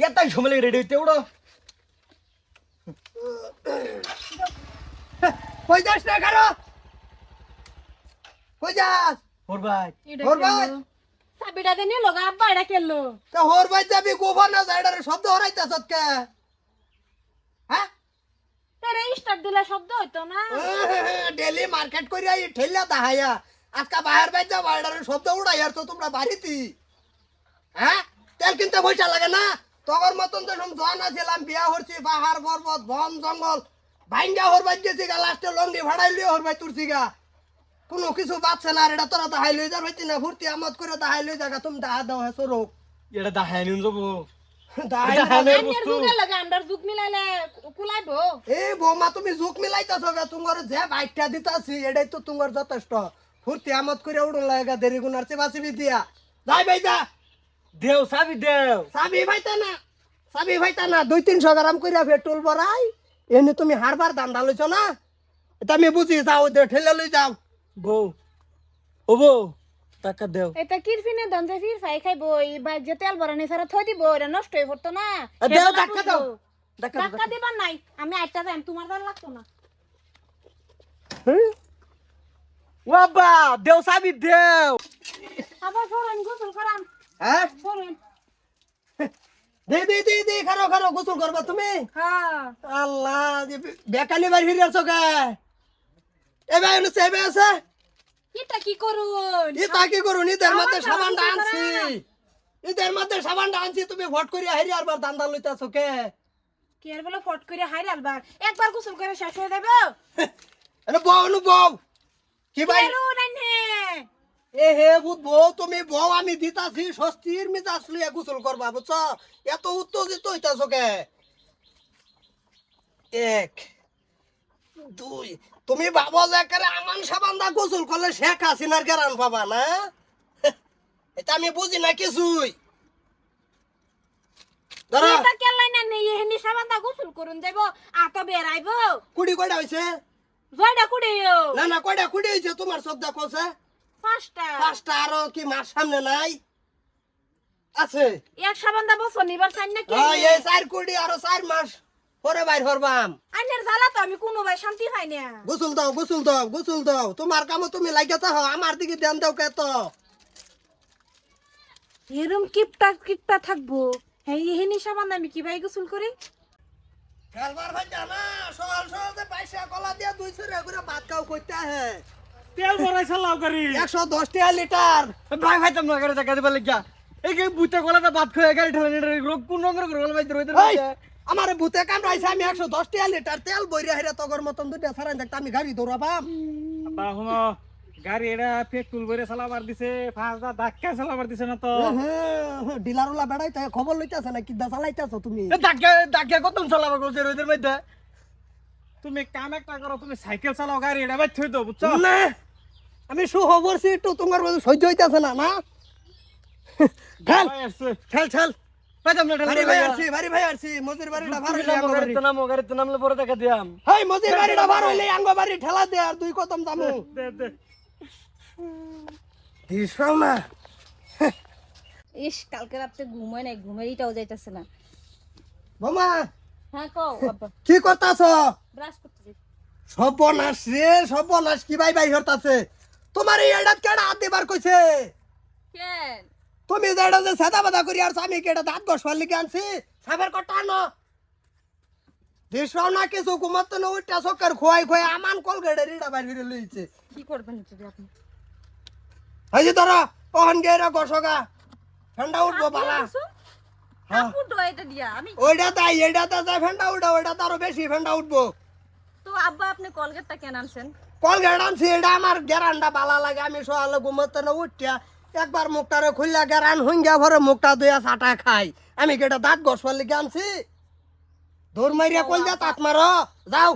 এটাই সময় রেডি হইতে উড়ো। কই যাস না কারও কই যাস? ওর ভাই। ওর ভাই। চাবিটা দিয়ে নিল গা আব্বা এটা কেলো তা হোর ভাই যাবি গোফা না যাইডারে শব্দ হরাইতাছ কে হ্যাঁ? তারে স্টার্ট দিলে শব্দ হইতো না। ডেলি মার্কেট করিয়া এই ঠেলিয়া তাহাইয়া আজকা বাহার বাইর যা বাইডারে শব্দ উড়াই আর তো তোমরা বাড়িতি। হ্যাঁ? তেল কিনতে পয়সা লাগে না? তখন মতন তো সব জন আছিলাম বিয়া হরছি পাহাড় পর্বত বন জঙ্গল ভাইঙ্গা হর বাই গেছি গা লাস্টে লঙ্গি ভাড়াই লিয়ে হর বাই তুলছি গা। কোনো কিছু বাচ্চা না আর এটা তোরা তাহাই লই যার হইতি না ফুর্তি আমত করে তাহাই লই যাগা তুমি দাহা দাও হ্যাঁ সরো। এটা দাহাই নিন যাব। দাহাই যথেষ্ট। ফুর্তি আমত করে উড়ন লাগা দেরি গুনার চেয়ে বাঁচিবি দিয়া। যাই ভাই যা। দেও সাবি দেও। চাবি ভাইতা না চাবি ভাইতা না দুই তিনশো গ্রাম করিয়া পেট্রোল ভরাই। এনে তুমি হারবার দান্দা লইছ না? এটা আমি বুঝি যাও দে ঠেলে লই যাও। বউ ও বউ টাকা দেও। এটা কিরফিনে দন্দে ফির ফাই খাইবো এই বা যে তেল ভরানি সারা থই দিব এটা নষ্ট হয়ে পড়তো না। দেও, ধাক্কা দাও। টাকা দিবার নাই আমি আটটা যাই তোমার দ্বার লাগতো না। বাবা দেও সাবি দেও। আবার ফোরন গোসল করান। হ্যাঁ? দে দে দে দে খারো খারো গোসল করবা তুমি? হ্যাঁ। আল্লাহ বেকালি বাড়ি ফিরে আছো কে এবে আছে? এটা কি করুন? ইতা কি করুন? ঈদের মধ্যে সাবান সাবানটা সাবান আনছি মধ্যে সাবানটা আনছি তুমি ভোট করিয়া হেরি আরবার দান্দা লইতাছো কে? কি আর বলে ফট করে হাই আলবার? একবার গোসল করে শেষ হয়ে যাবে। বউ নু বউ। কি ভাই? কেরু নাইনে এ হে বুধ বউ তুমি বউ আমি দিতাছি স্বস্তির মিজাজ লইয়া গোসল করবা বুঝছ? এত উত্তেজিত হইতাছো কে? এক দুই তুমি ভাবো যে করে আমান সাবান্দা গোসল করলে শেখ হাসিনার গেরান পাবা না? এটা আমি বুঝি না কিছুই। ধরো। এটা কেলাই না নেই এহনি সাবানটা গোসল করুন দেব আত বেরাইব কুড়ি কয়টা হয়েছে না না কয়টা কুড়ি হয়েছে তোমার শব্দ কছে? পাঁচটা। পাঁচটা আরও কি মাস সামনে নাই? আছে। এক বছর নিবার চাই না কি হ্যাঁ, এই চার কুড়ি আরও চার মাস পরে বাইর করবাম আইনের জ্বালা তো আমি কোনো ভাই শান্তি পাই না। গোসল দাও গোসল দাও গোসল দাও। তোমার কামে তুমি লাগিয়ে থাকো আমার দিকে ধ্যান দাও কে তো। এরম কিপটা কিপটা থাকব। হ্যাঁ সাবান আমি কি ভাই গোসল করি? খেলবার ভাই জানা সকাল সকাল পয়সা কলা দিয়ে দুই করে ভাত খাও করতে হে তেল ভরাই গাড়ি। একশো দশ টাকা লিটার। ভাই ভাই তোমরা গাড়ি টাকা দিবার লাগিয়া এই যে বুতে গলাটা বাদ খয়ে গাড়ি ঠেলে নিয়ে রোগ কোন রঙের গলা বাইতে রইতে আমার ভূতে কামড়াইছে আমি একশো দশ টাকা লিটার তেল বইরে হেরে তগর মতন দুইটা সারাই দেখতে আমি গাড়ি দৌড়াবাম। বা শুনো গাড়ি এটা পেট্রোল ভরে চালাবার দিছে ফাঁসটা ধাক্কা চালাবার দিছে না তো? ডিলারওয়ালা বেড়াই তাই খবর লইতেছে না কিদা চালাইতেছ তুমি? ডাকে ডাকে কত চালাবা করছে রইদের মধ্যে? তুমি কাম একটা করো তুমি সাইকেল চালাও গাড়ি এটা বাইর থই দাও বুঝছ? না আমি সুখবরছি একটু তোমার মধ্যে সহ্য হইতেছে না না? ঠেল দে আর দুই কদম দামু দে দে দিশাও না ইস কালকে রাতে ঘুমাই নাই ঘুমেরিটাও যাইতেছে না। বোমা হ্যাঁ কও কি করতাছ? ব্রাশ করতেছি। সর্বনাশ রে সর্বনাশ কি ভাই ভাই হরতাছে? তোমার এই এডাত কেডা হাত দিবার কইছে? কেন? তুমি যে এটা যে সাদা বাদা করি আর আমি কেডা দাঁত বসবার লিগে আনছি সাবের কটা আনো? দিশাও না কিছু ঘুমাতে না উইটা সকার খোয়াই খোয়াই আমান কল গেড়ে রিডা বাইর ফিরে লইছে। কি করবেন যদি আপনি? এই যে ধরো ওহন গেরা গসগা ঠান্ডা উঠবো বালা হ্যাঁ। কাপড় এটা দিয়া আমি ওইটা তাই এইটা তো যা ফেন্ডা উঠা ওইটা তো আরও বেশি ফেন্ডা উঠবো। তো আব্বা আপনি কলগেটটা কেন আনছেন? কলগেট আনছি এটা আমার গেরানটা বালা লাগে। আমি সকালে ঘুমাতে না উঠিয়া একবার মুখটারে খুললা গেরান হইয়া ভরে মুখটা দুয়া চাটা খাই। আমি কেটা দাঁত গসবার লিখে আনছি? দৌড় মারিয়া কল যা তাত মারো। যাও।